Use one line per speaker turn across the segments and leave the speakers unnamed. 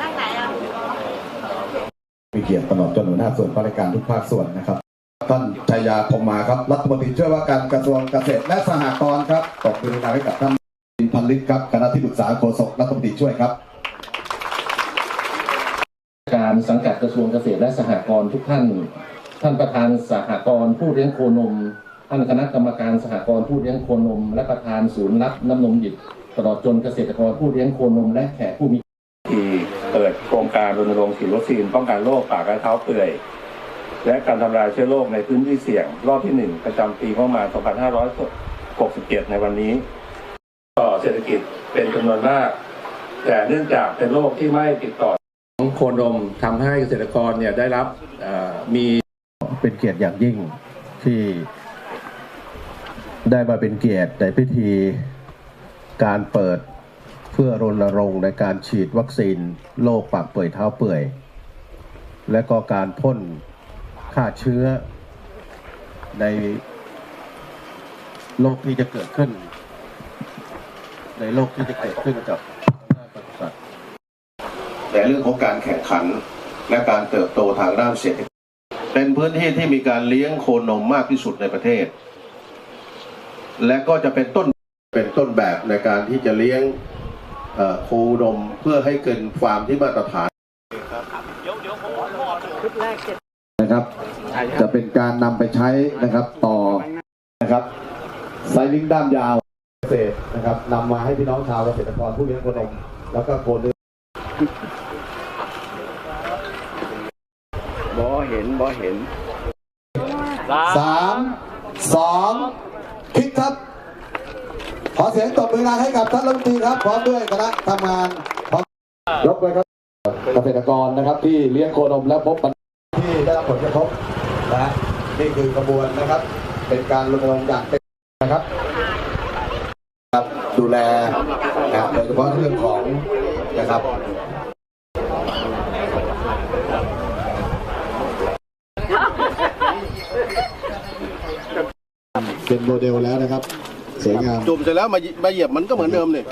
นั่งไหนอะ
มีเกียรติตลอดจนหัวหน้าส่วนราชการทุกภาคส่วนนะครับ ท่านชัยยาพรหมมาครับ รัฐมนตรีช่วยว่าการกระทรวงเกษตรและสหกรณ์ครับตบมือดังให้กับท่านพันลิตครับคณะที่ปรึกษาโฆษกรัฐมนตรีช่วยครับ
การสังกัดกระทรวงเกษตรและสหกรณ์ทุกท่าน ท่านประธานสหกรณ์ผู้เลี้ยงโคนม ท่านคณะกรรมการสหกรณ์ผู้เลี้ยงโคนม และประธานศูนย์รับน้ำนมดิบ ตลอดจนเกษตรกรผู้เลี้ยงโคนมและแขกผู้มี
ที่เปิดโครงการรณรงค์ฉีดวัคซีนป้องกันโรคปากและเท้าเปื่อย และการทำลายเชื้อโรคในพื้นที่เสี่ยง รอบที่ 1 ประจำปีงบประมาณ 2567 ในวันนี้ต่อเศรษฐกิจเป็นจำนวนมาก แต่เนื่องจากเป็นโรคที่ไม่ติดต่อของโคนมทำให้เกษตรกรเนี่ยได้รับเอ่อมี
เป็นเกียรติอย่างยิ่งที่ได้มาเป็นเกียรติในพิธี การเปิดเพื่อรณรงค์ในการฉีดวัคซีนโรคปากเปื่อยเท้าเปื่อย และก็การพ่นฆ่าเชื้อในโรคที่จะเกิดขึ้น ในโรคที่จะเกิดขึ้นกับสัตว์
แต่เรื่องของการแข่งขันและการเติบโตทางด้านเศรษฐกิจ
เป็นพื้นที่ที่มีการเลี้ยงโคนมมากที่สุดในประเทศ และก็จะเป็นต้น เป็นต้นแบบในการที่จะเลี้ยงเอ่อโคนมเพื่อให้เกินฟาร์มที่มาตรฐาน
นะครับจะเป็นการนำไปใช้นะครับต่อนะครับไซลิงด้ามยาวเกษตรนะครับนำมาให้พี่น้องชาวเกษตรกรผู้เลี้ยงโคนมแล้วก็โคนเนื้อ
บ่เห็นบ่เห็น
สามสองคลิกครับ ขอเสียงตบมือดังให้กับท่านรัฐมนตรีครับ พร้อมด้วยคณะทำงานพร้อมยกเลยครับเกษตรกรนะครับที่เลี้ยงโคนมและพบปัญหาที่ได้รับผลกระทบนะฮะนี่คือกระบวนนะครับ เป็นการรณรงค์อย่างเป็นนะครับครับ ดูแลนะครับโดยเฉพาะเรื่องของนะครับเป็นโมเดลแล้วนะครับ สวยงาม
จุ่มเสร็จแล้วมามาเหยียบมันก็เหมือนเดิมเลย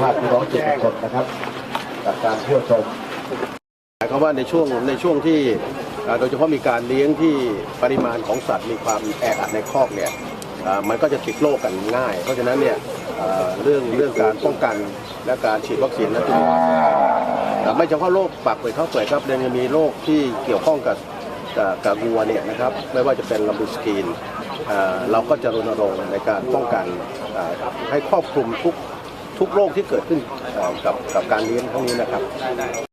ภาพพี่น้องเจ็ดคนนะครับจากการเที่ยวชม
หมายความว่าในช่วงในช่วงที่อ่าโดยเฉพาะมีการเลี้ยงที่ปริมาณของสัตว์มีความแออัดในคอกเนี่ยอ่ามันก็จะติดโรคกันง่าย เพราะฉะนั้นเนี่ยอ่า เรื่องเรื่องการป้องกันและการฉีดวัคซีนนั้นจึงอ่าไม่เฉพาะโรคปากเปื่อยเท้าเปื่อยครับยังมีโรคที่เกี่ยวข้องกับกับวัวเนี่ยนะครับไม่ว่าจะเป็นลำบูสกีนเราก็จะรณรงค์ในการป้องกันให้ครอบคลุมทุกทุกโรคที่เกิดขึ้นกับกับการเลี้ยงพวกนี้นะครับ